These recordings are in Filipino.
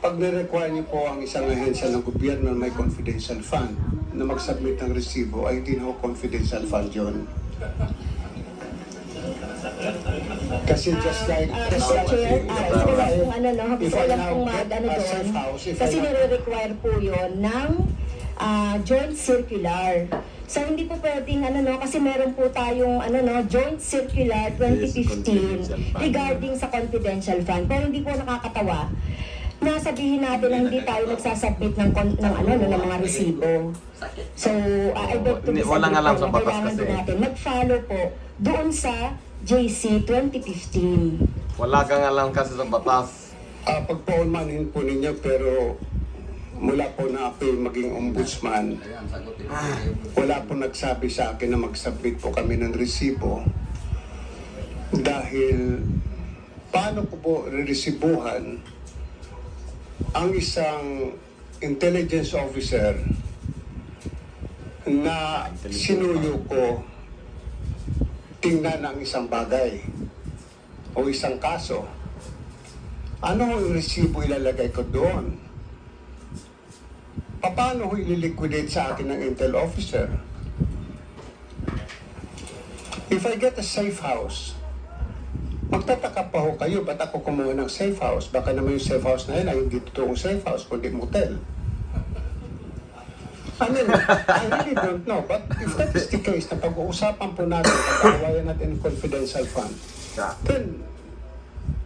pag nire-require niyo po ang isang ahensya ng gobyerno na may confidential fund na mag-submit ng resibo, ay hindi na confidential fund yun. Kasi just like, Ah, just Mr. like Chair, if ah, I- gusto ko kung ano, no, if gusto ko I lang now kung get mag-ano a doon. Kasi nire-require po yon ng ah, joint circular. So hindi po pwedeng ano no kasi meron po tayong ano no joint circular 2015 confidential fund. regarding sa confidential fund. Pero hindi po nakakatawa na sabihin natin na hindi tayo nagsasubmit ng kon- ng ano no ng mga resibo. So uh, I beg to walang alam po sa batas kasi. natin mag-follow po doon sa JC 2015. Wala kang alam kasi sa batas. Ah, pagpaunmanin po ninyo pero mula po na ako maging ombudsman, wala po nagsabi sa akin na mag-submit po kami ng resibo dahil paano ko po reresibuhan ang isang intelligence officer na sinuyo ko tingnan ang isang bagay o isang kaso ano ang resibo ilalagay ko doon? Paano ko ililiquidate sa akin ng intel officer? If I get a safe house, magtataka pa ho kayo, ba't ako kumuha ng safe house? Baka naman yung safe house na yun ay hindi totoong safe house, kundi motel. I mean, I really don't know. But if that is the case, na pag-uusapan po natin, pag-aawayan natin yung confidential fund, then,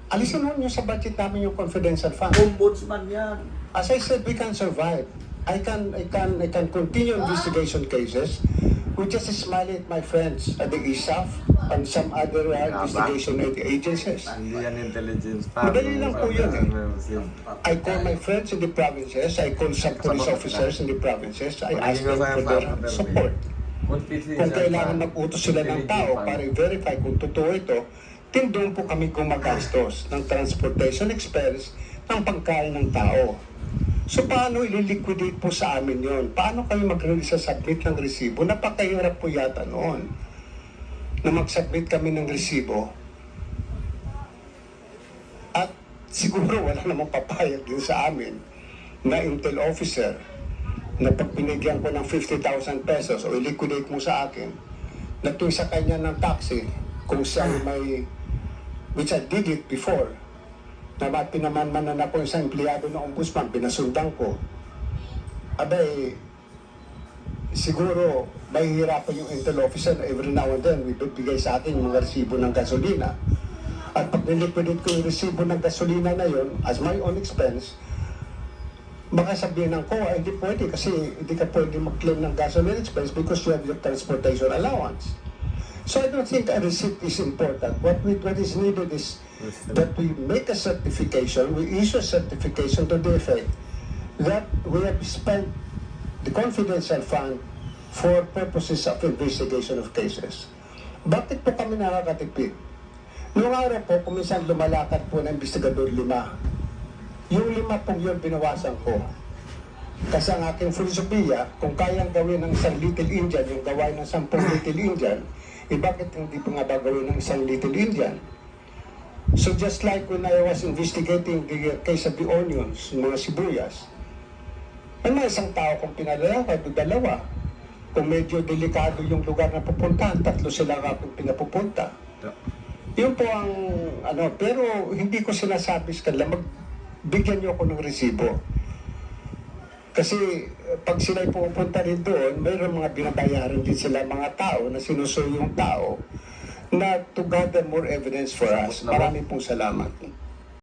alisin mo nyo sa budget namin yung confidential fund. Ombudsman yan. As I said, we can survive. I can, I can, I can continue investigation cases. We just smile at my friends at the ISAF and some other uh, investigation agencies. Hindi yan intelligence. Madali lang po yun eh. I call my friends in the provinces. I call some police officers in the provinces. I ask them for their support. Kung kailangan mag-utos sila ng tao para i-verify kung totoo ito, din doon po kami gumagastos ng transportation expense ng pagkain ng tao. So paano ililiquidate po sa amin yon? Paano kayo mag-submit ng resibo? Napakahirap po yata noon na mag-submit kami ng resibo at siguro wala namang papayag din sa amin na intel officer na pag binigyan ko ng 50,000 pesos o i-liquidate mo sa akin, na tuwing sa kanya ng taxi, kung siya ay may, which I did it before, na ma- pinamanmanan ako isang empleyado ng ombudsman, pinasundan ko. Abay, siguro mahihirapan yung intel officer every now and then bibigay sa akin yung mga resibo ng gasolina. At pag niliquidate ko yung resibo ng gasolina na yon as my own expense, baka sabihin ng ko, ay hindi pwede kasi hindi ka pwede mag-claim ng gasoline expense because you have your transportation allowance. So I don't think a receipt is important. What, we, what is needed is that we make a certification, we issue a certification to the effect that we have spent the confidential fund for purposes of investigation of cases. Bakit po kami nakakatipid? Noong araw po, kuminsan lumalakad po ng investigador lima. Yung lima pong yun binawasan ko. Kasi ang aking filosofia, kung kayang gawin ng isang little Indian, yung gawain ng sampung little Indian, eh bakit hindi pa nga ba gawin ng isang little Indian? So just like when I was investigating the case of the onions, mga sibuyas, may mga isang tao kung pinalalakad o dalawa. Kung medyo delikado yung lugar na pupuntahan, tatlo sila nga kung pinapupunta. Yun po ang ano, pero hindi ko sinasabi sa kanila, magbigyan niyo ako ng resibo. Kasi eh, pag sila'y pupunta rin doon, mayroon mga binabayaran din sila mga tao na sinusuyo yung tao na to gather more evidence for us. Marami pong salamat.